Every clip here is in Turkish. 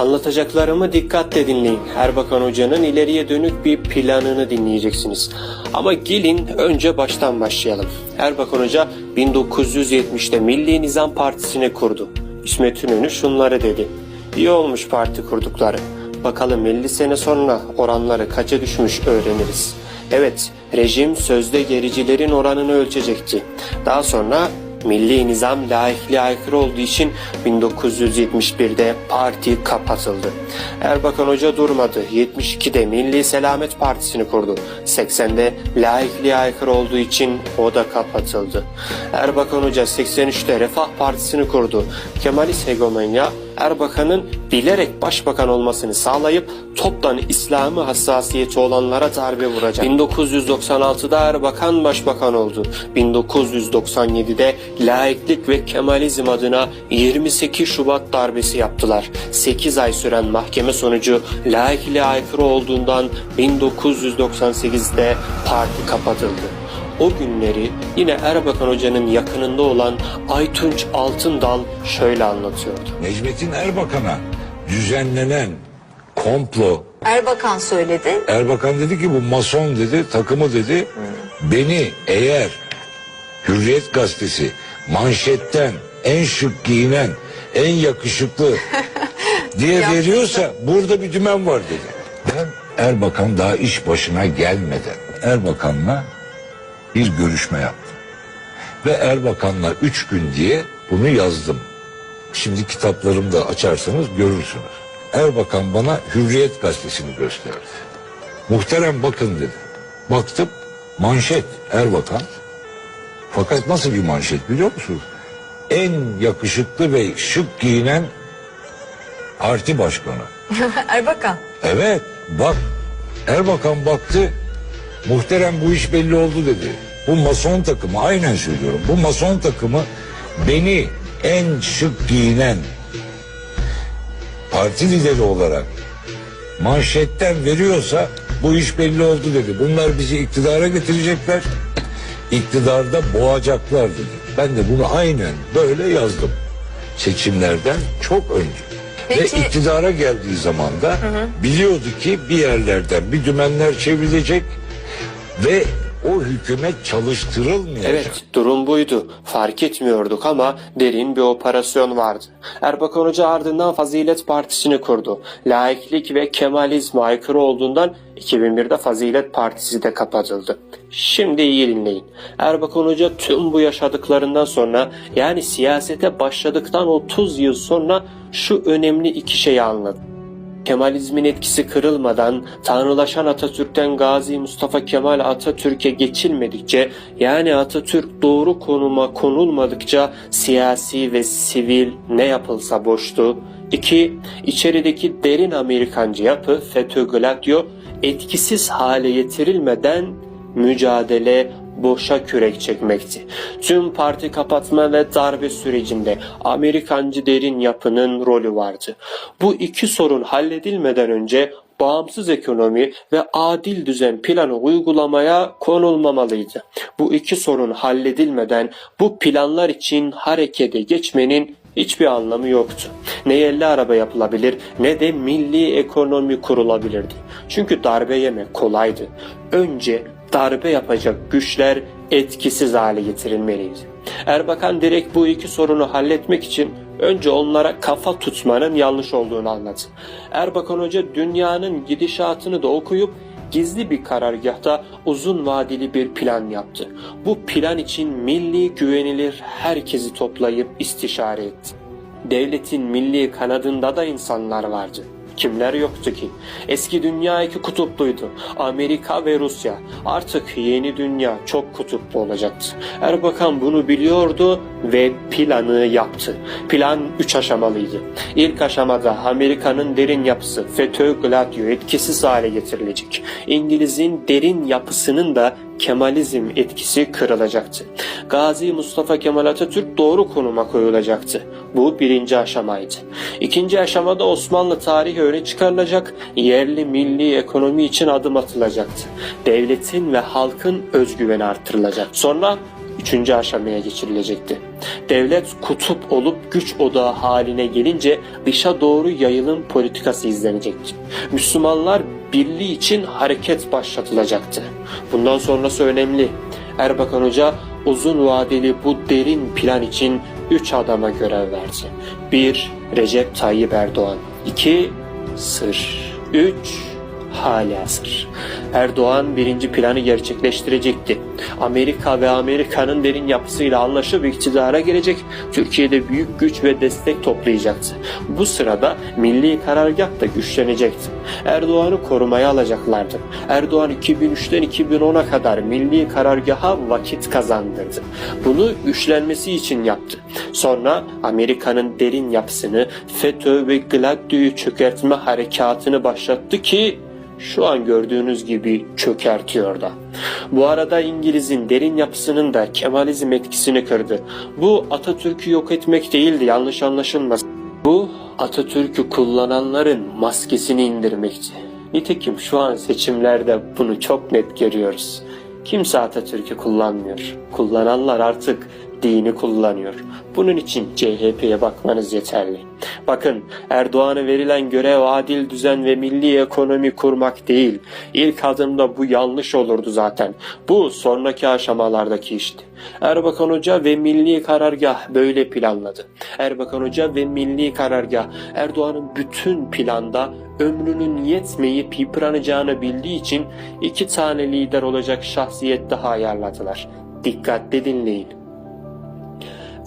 Anlatacaklarımı dikkatle dinleyin. Erbakan Hoca'nın ileriye dönük bir planını dinleyeceksiniz. Ama gelin önce baştan başlayalım. Erbakan Hoca 1970'te Milli Nizam Partisi'ni kurdu. İsmet İnönü şunları dedi. İyi olmuş parti kurdukları. Bakalım 50 sene sonra oranları kaça düşmüş öğreniriz. Evet, rejim sözde gericilerin oranını ölçecekti. Daha sonra milli nizam laikliğe aykırı olduğu için 1971'de parti kapatıldı. Erbakan Hoca durmadı. 72'de Milli Selamet Partisi'ni kurdu. 80'de laikliğe aykırı olduğu için o da kapatıldı. Erbakan Hoca 83'te Refah Partisi'ni kurdu. Kemalist hegemonya Erbakan'ın bilerek başbakan olmasını sağlayıp toptan İslami hassasiyeti olanlara darbe vuracak. 1996'da Erbakan başbakan oldu. 1997'de laiklik ve Kemalizm adına 28 Şubat darbesi yaptılar. 8 ay süren mahkeme sonucu laikliğe aykırı olduğundan 1998'de parti kapatıldı. O günleri yine Erbakan Hoca'nın yakınında olan Aytunç Altındal şöyle anlatıyordu. Necmettin Erbakan'a düzenlenen komplo Erbakan söyledi. Erbakan dedi ki bu mason dedi takımı dedi beni eğer Hürriyet gazetesi manşetten en şık giyinen en yakışıklı diye veriyorsa burada bir dümen var dedi. Ben Erbakan daha iş başına gelmeden Erbakan'la bir görüşme yaptım. Ve Erbakan'la üç gün diye bunu yazdım. Şimdi kitaplarımda açarsanız görürsünüz. Erbakan bana Hürriyet gazetesini gösterdi. Muhterem bakın dedi. Baktım manşet Erbakan. Fakat nasıl bir manşet biliyor musunuz? En yakışıklı ve şık giyinen parti başkanı. Erbakan. Evet bak Erbakan baktı muhterem bu iş belli oldu dedi. Bu mason takımı aynen söylüyorum bu mason takımı beni en şık giyinen parti lideri olarak manşetten veriyorsa bu iş belli oldu dedi. Bunlar bizi iktidara getirecekler. iktidarda boğacaklar dedi. Ben de bunu aynen böyle yazdım. Seçimlerden çok önce. Peki- Ve iktidara geldiği zaman da biliyordu ki bir yerlerden bir dümenler çevrilecek ve o hükümet çalıştırılmayacak. Evet durum buydu. Fark etmiyorduk ama derin bir operasyon vardı. Erbakan Hoca ardından Fazilet Partisi'ni kurdu. Laiklik ve Kemalizme aykırı olduğundan 2001'de Fazilet Partisi de kapatıldı. Şimdi iyi dinleyin. Erbakan Hoca tüm bu yaşadıklarından sonra yani siyasete başladıktan 30 yıl sonra şu önemli iki şeyi anladı. Kemalizmin etkisi kırılmadan tanrılaşan Atatürk'ten Gazi Mustafa Kemal Atatürk'e geçilmedikçe yani Atatürk doğru konuma konulmadıkça siyasi ve sivil ne yapılsa boştu. 2. İçerideki derin Amerikancı yapı FETÖ Gladio etkisiz hale getirilmeden mücadele boşa kürek çekmekti. Tüm parti kapatma ve darbe sürecinde Amerikancı derin yapının rolü vardı. Bu iki sorun halledilmeden önce bağımsız ekonomi ve adil düzen planı uygulamaya konulmamalıydı. Bu iki sorun halledilmeden bu planlar için harekete geçmenin hiçbir anlamı yoktu. Ne yerli araba yapılabilir ne de milli ekonomi kurulabilirdi. Çünkü darbe yemek kolaydı. Önce darbe yapacak güçler etkisiz hale getirilmeliydi. Erbakan direkt bu iki sorunu halletmek için önce onlara kafa tutmanın yanlış olduğunu anladı. Erbakan Hoca dünyanın gidişatını da okuyup gizli bir karargahta uzun vadeli bir plan yaptı. Bu plan için milli güvenilir herkesi toplayıp istişare etti. Devletin milli kanadında da insanlar vardı. Kimler yoktu ki? Eski dünya iki kutupluydu. Amerika ve Rusya. Artık yeni dünya çok kutuplu olacaktı. Erbakan bunu biliyordu ve planı yaptı. Plan üç aşamalıydı. İlk aşamada Amerika'nın derin yapısı FETÖ Gladio etkisiz hale getirilecek. İngiliz'in derin yapısının da Kemalizm etkisi kırılacaktı. Gazi Mustafa Kemal Atatürk doğru konuma koyulacaktı. Bu birinci aşamaydı. İkinci aşamada Osmanlı tarihi öne çıkarılacak, yerli milli ekonomi için adım atılacaktı. Devletin ve halkın özgüveni artırılacak. Sonra üçüncü aşamaya geçirilecekti. Devlet kutup olup güç odağı haline gelince dışa doğru yayılım politikası izlenecekti. Müslümanlar birliği için hareket başlatılacaktı. Bundan sonrası önemli. Erbakan Hoca uzun vadeli bu derin plan için 3 adama görev verdi. 1. Recep Tayyip Erdoğan 2. Sır 3. Hala sır. Erdoğan birinci planı gerçekleştirecekti. Amerika ve Amerika'nın derin yapısıyla anlaşıp iktidara gelecek, Türkiye'de büyük güç ve destek toplayacaktı. Bu sırada milli karargah da güçlenecekti. Erdoğan'ı korumaya alacaklardı. Erdoğan 2003'ten 2010'a kadar milli karargaha vakit kazandırdı. Bunu güçlenmesi için yaptı. Sonra Amerika'nın derin yapısını FETÖ ve Gladio'yu çökertme harekatını başlattı ki şu an gördüğünüz gibi çökertiyor da. Bu arada İngiliz'in derin yapısının da Kemalizm etkisini kırdı. Bu Atatürk'ü yok etmek değildi yanlış anlaşılmasın. Bu Atatürk'ü kullananların maskesini indirmekti. Nitekim şu an seçimlerde bunu çok net görüyoruz. Kimse Atatürk'ü kullanmıyor. Kullananlar artık dini kullanıyor. Bunun için CHP'ye bakmanız yeterli. Bakın Erdoğan'a verilen görev adil düzen ve milli ekonomi kurmak değil. İlk adımda bu yanlış olurdu zaten. Bu sonraki aşamalardaki işti. Erbakan Hoca ve Milli Karargah böyle planladı. Erbakan Hoca ve Milli Karargah Erdoğan'ın bütün planda ömrünün yetmeyip yıpranacağını bildiği için iki tane lider olacak şahsiyet daha ayarladılar. Dikkatle dinleyin.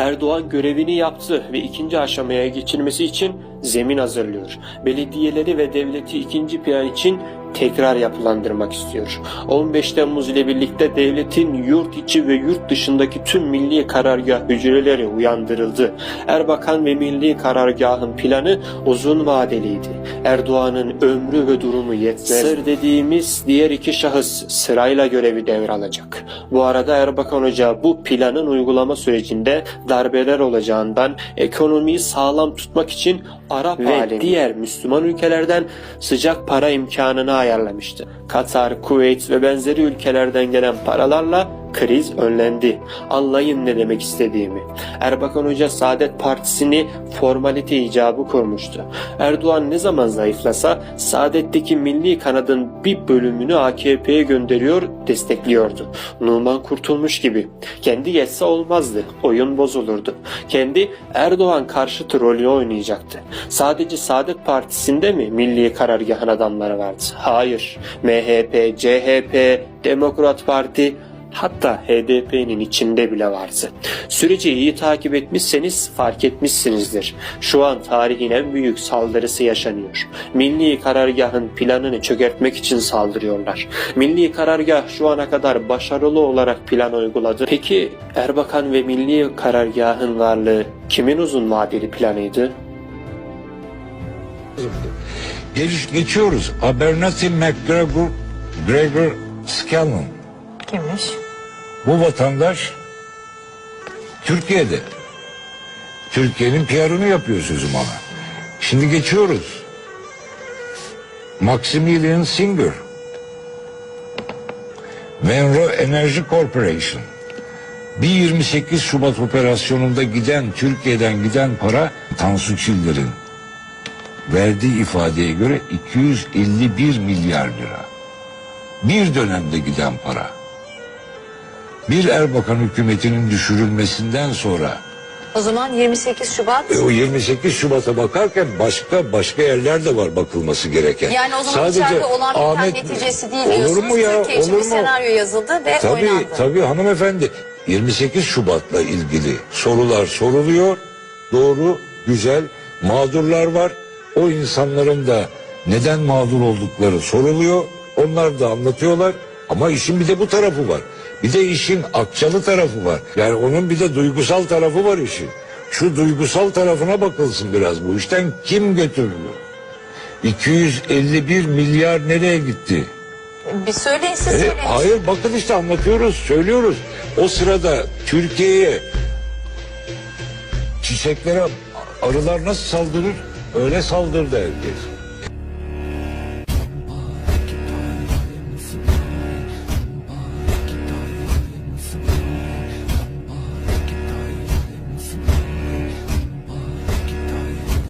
Erdoğan görevini yaptı ve ikinci aşamaya geçilmesi için zemin hazırlıyor. Belediyeleri ve devleti ikinci plan için tekrar yapılandırmak istiyor. 15 Temmuz ile birlikte devletin yurt içi ve yurt dışındaki tüm milli karargah hücreleri uyandırıldı. Erbakan ve milli karargahın planı uzun vadeliydi. Erdoğan'ın ömrü ve durumu yetmez. Sır dediğimiz diğer iki şahıs sırayla görevi devralacak. Bu arada Erbakan Hoca bu planın uygulama sürecinde darbeler olacağından ekonomiyi sağlam tutmak için Arap ve diğer Müslüman ülkelerden sıcak para imkanını ayarlamıştı. Katar, Kuveyt ve benzeri ülkelerden gelen paralarla kriz önlendi. Anlayın ne demek istediğimi. Erbakan Hoca Saadet Partisi'ni formalite icabı kurmuştu. Erdoğan ne zaman zayıflasa Saadet'teki milli kanadın bir bölümünü AKP'ye gönderiyor, destekliyordu. Numan kurtulmuş gibi. Kendi yetse olmazdı. Oyun bozulurdu. Kendi Erdoğan karşıtı rolü oynayacaktı. Sadece Saadet Partisi'nde mi milli karargahın adamları vardı? Hayır. MHP, CHP, Demokrat Parti, Hatta HDP'nin içinde bile vardı. Süreci iyi takip etmişseniz fark etmişsinizdir. Şu an tarihin en büyük saldırısı yaşanıyor. Milli karargahın planını çökertmek için saldırıyorlar. Milli karargah şu ana kadar başarılı olarak plan uyguladı. Peki Erbakan ve milli karargahın varlığı kimin uzun vadeli planıydı? Geliş, geçiyoruz. Abernathy McGregor Gregor Scanlon. Kimmiş? Bu vatandaş Türkiye'de. Türkiye'nin PR'ını yapıyor sözüm ona. Şimdi geçiyoruz. Maximilian Singer. Venro Energy Corporation. Bir 28 Şubat operasyonunda giden, Türkiye'den giden para Tansu Çiller'in verdiği ifadeye göre 251 milyar lira. Bir dönemde giden para. Bir Erbakan hükümetinin düşürülmesinden sonra O zaman 28 Şubat. e, o 28 Şubat'a bakarken başka başka yerler de var bakılması gereken. Yani o zaman içeride olan biten neticesi değil Olur diyorsunuz. mu ya? Türkiye için Olur bir mu? senaryo yazıldı ve Tabii oynandı. tabii hanımefendi 28 Şubat'la ilgili sorular soruluyor. Doğru, güzel mağdurlar var. O insanların da neden mağdur oldukları soruluyor. Onlar da anlatıyorlar. Ama işin bir de bu tarafı var. Bir de işin akçalı tarafı var. Yani onun bir de duygusal tarafı var işin. Şu duygusal tarafına bakılsın biraz bu işten kim götürüyor? 251 milyar nereye gitti? Bir söyleyin siz E, hayır bakın işte anlatıyoruz, söylüyoruz. O sırada Türkiye'ye çiçeklere arılar nasıl saldırır? Öyle saldırdı herkes.